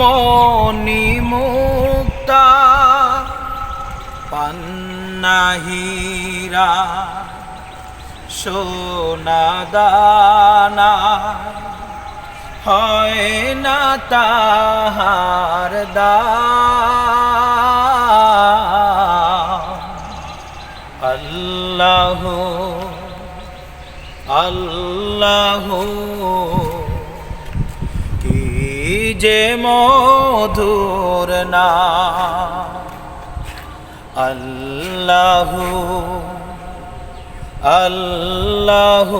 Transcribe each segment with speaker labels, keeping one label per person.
Speaker 1: মনি মুক্তা পান্নাহীরা সোনা দানা। হয় না তাহার আল্লাহ আল্লাহ যে মধুর না। আল্লাহ আল্লাহ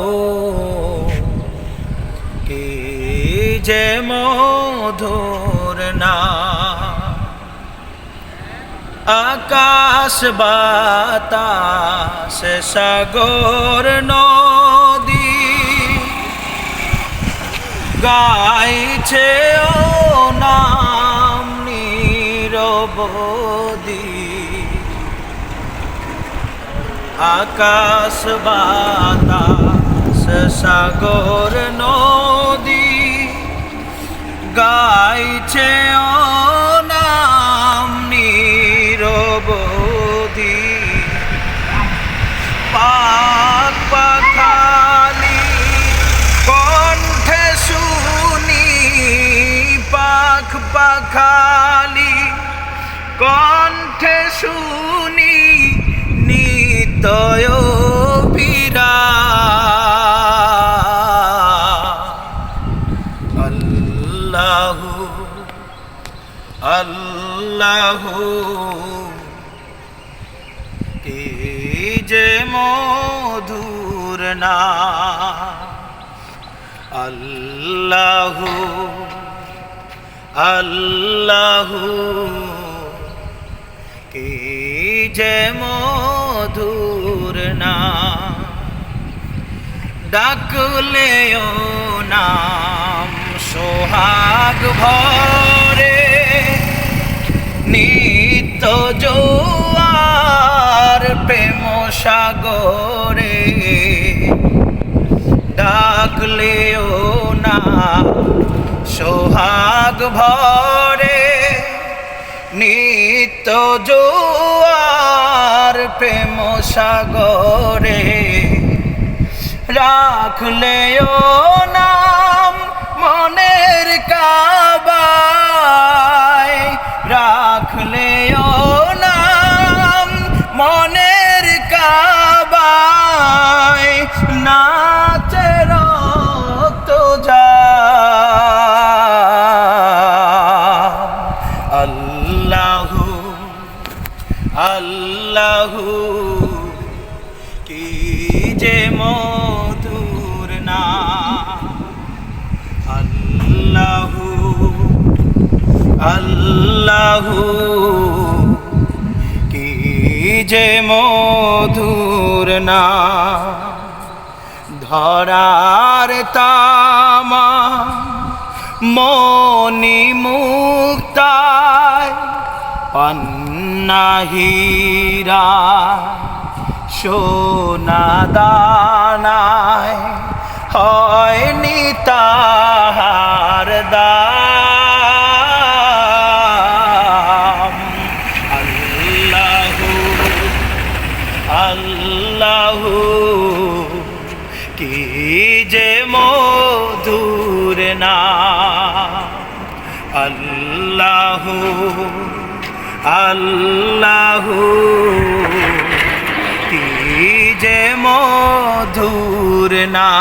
Speaker 1: কি যে মধুর না। আকাশ বাতাস সাগর নদী গাইছে ও নাম নিরবদি আকাশ বাতাস সাগর নদী গাইছে পাখালি কণ্ঠে শুনি নিতয় বিরা আল্লাহু আল্লাহু কি যে মধুর না আল্লাহু আল্লাহু কি যে মধুর না ডাকলেও নাম সোহাগ ভরে। নিত্য জোয়ার প্রেম সাগরে। ডাকলেও না। সোহাগ ভরে নিত্য জোয়ার প্রেম সাগরে রাখলেও নাম আল্লাহু আল্লাহু, কি যে মধুর না আল্লাহু আল্লাহু, কি যে মধুর না ধরার তামা মনি মুক্তায় পান্নাহীরা সোনা দানায় হয়নি তাহার দাম আল্লাহু আল্লাহু কি যে মধুর না আল্লাহু আল্লাহু কি যে মধুর না